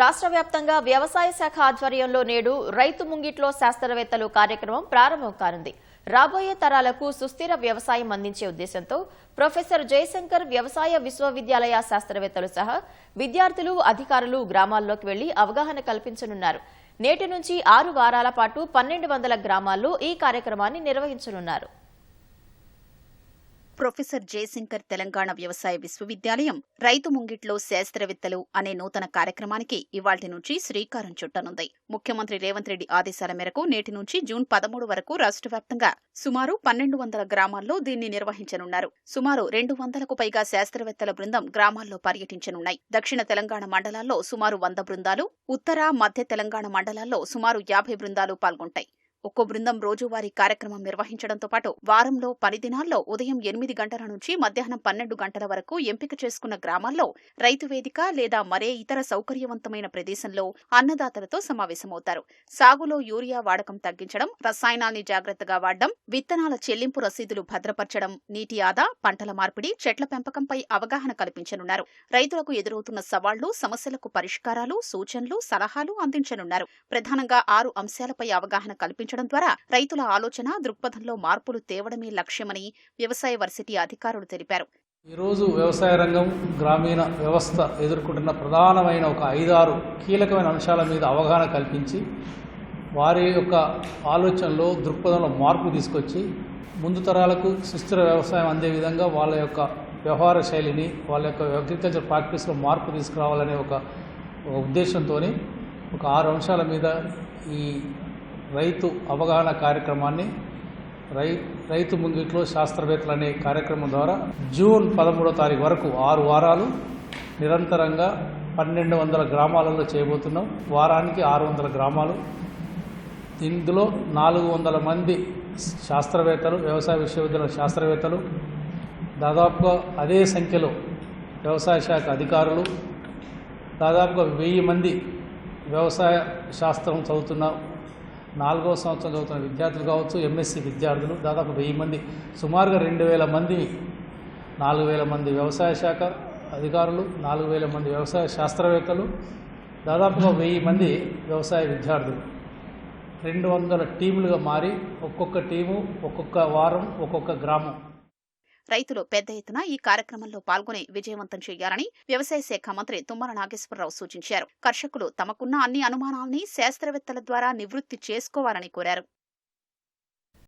రాష్ట్ర వ్యాప్తంగా వ్యవసాయ శాఖ ఆధ్వర్యంలో నేడు రైతు ముంగిట్లో శాస్త్రవేత్తలు కార్యక్రమం ప్రారంభం కానుంది. రాబోయే తరాలకు సుస్థిర వ్యవసాయం అందించే ఉద్దేశంతో ప్రొఫెసర్ జయశంకర్ వ్యవసాయ విశ్వవిద్యాలయ శాస్త్రవేత్తలు సహా విద్యార్థులు అధికారులు గ్రామాల్లోకి వెళ్ళి అవగాహన కల్పించనున్నారు. నేటి నుంచి ఆరు వారాల పాటు పన్నెండు వందల గ్రామాల్లో ఈ కార్యక్రమాన్ని నిర్వహించనున్నారు. ప్రొఫెసర్ జయశంకర్ తెలంగాణ వ్యవసాయ విశ్వవిద్యాలయం రైతు ముంగిట్లో శాస్త్రవేత్తలు అనే నూతన కార్యక్రమానికి ఇవాల్టి నుంచి శ్రీకారం చుట్టనుంది. ముఖ్యమంత్రి రేవంత్ రెడ్డి ఆదేశాల మేరకు నేటి నుంచి జూన్ పదమూడు వరకు రాష్ట్ర వ్యాప్తంగా సుమారు పన్నెండు వందల గ్రామాల్లో దీన్ని నిర్వహించనున్నారు. సుమారు రెండు వందలకు పైగా శాస్త్రవేత్తల బృందం గ్రామాల్లో పర్యటించనున్నాయి. దక్షిణ తెలంగాణ మండలాల్లో సుమారు వంద బృందాలు ఉత్తర మధ్య తెలంగాణ మండలాల్లో సుమారు యాభై బృందాలు పాల్గొంటాయి. ఒక్కో బృందం రోజువారీ కార్యక్రమం నిర్వహించడంతో పాటు వారంలో పని దినాల్లో ఉదయం ఎనిమిది గంటల నుంచి మధ్యాహ్నం పన్నెండు గంటల వరకు ఎంపిక చేసుకున్న గ్రామాల్లో రైతు వేదిక లేదా మరే ఇతర సౌకర్యవంతమైన ప్రదేశంలో అన్నదాతలతో సమావేశమవుతారు. సాగులో యూరియా వాడకం తగ్గించడం రసాయనాల్ని జాగ్రత్తగా వాడడం విత్తనాల చెల్లింపు రసీదులు భద్రపరచడం నీటి ఆదా పంటల మార్పిడి చెట్ల పెంపకంపై అవగాహన కల్పించనున్నారు. రైతులకు ఎదురవుతున్న సవాళ్ళు సమస్యలకు పరిష్కారాలు సూచనలు సలహాలు అందించనున్నారు. ప్రధానంగా ఆరు అంశాలపై అవగాహన కల్పించడం ద్వారా రైతుల ఆలోచన దృక్పథంలో మార్పులు తేవడమే లక్ష్యమని వ్యవసాయ వర్సిటీ అధికారులు తెలిపారు. ఈరోజు వ్యవసాయ రంగం గ్రామీణ వ్యవస్థ ఎదుర్కొంటున్న ప్రధానమైన ఒక ఐదారు కీలకమైన అంశాల మీద అవగాహన కల్పించి వారి యొక్క ఆలోచనలో దృక్పథంలో మార్పు తీసుకొచ్చి ముందు తరాలకు సుస్థిర వ్యవసాయం అందే విధంగా వాళ్ళ యొక్క వ్యవహార శైలిని వాళ్ళ యొక్క అగ్రికల్చర్ ప్రాక్టీస్లో మార్పు తీసుకురావాలనే ఒక ఒక ఉద్దేశంతో ఒక ఆరు అంశాల మీద ఈ రైతు అవగాహన కార్యక్రమాన్ని రై రైతు ముంగిట్లో శాస్త్రవేత్తలు అనే కార్యక్రమం ద్వారా జూన్ పదమూడో తారీఖు వరకు ఆరు వారాలు నిరంతరంగా పన్నెండు వందల గ్రామాలలో చేయబోతున్నాం. వారానికి ఆరు వందల గ్రామాలు. ఇందులో నాలుగు వందల మంది శాస్త్రవేత్తలు వ్యవసాయ విశ్వవిద్యాలయ శాస్త్రవేత్తలు దాదాపుగా అదే సంఖ్యలో వ్యవసాయ శాఖ అధికారులు దాదాపుగా వెయ్యి మంది వ్యవసాయ శాస్త్రం చదువుతున్న నాలుగో సంవత్సరం చదువుతున్న విద్యార్థులు కావచ్చు ఎంఎస్సి విద్యార్థులు దాదాపు వెయ్యి మంది సుమారుగా రెండు వేల మంది నాలుగు వేల మంది వ్యవసాయ శాఖ అధికారులు నాలుగు వేల మంది వ్యవసాయ శాస్త్రవేత్తలు దాదాపుగా వెయ్యి మంది వ్యవసాయ విద్యార్థులు. రెండు వందల టీములుగా మారి ఒక్కొక్క టీము ఒక్కొక్క వారం ఒక్కొక్క గ్రామం. రైతులు పెద్ద ఎత్తున ఈ కార్యక్రమంలో పాల్గొని విజయవంతం చేయాలని వ్యవసాయ శాఖ మంత్రి తుమ్మల నాగేశ్వరరావు సూచించారు. కర్షకులు తమకున్న అన్ని అనుమానాల్ని శాస్త్రవేత్తల ద్వారా నివృత్తి చేసుకోవాలని కోరారు.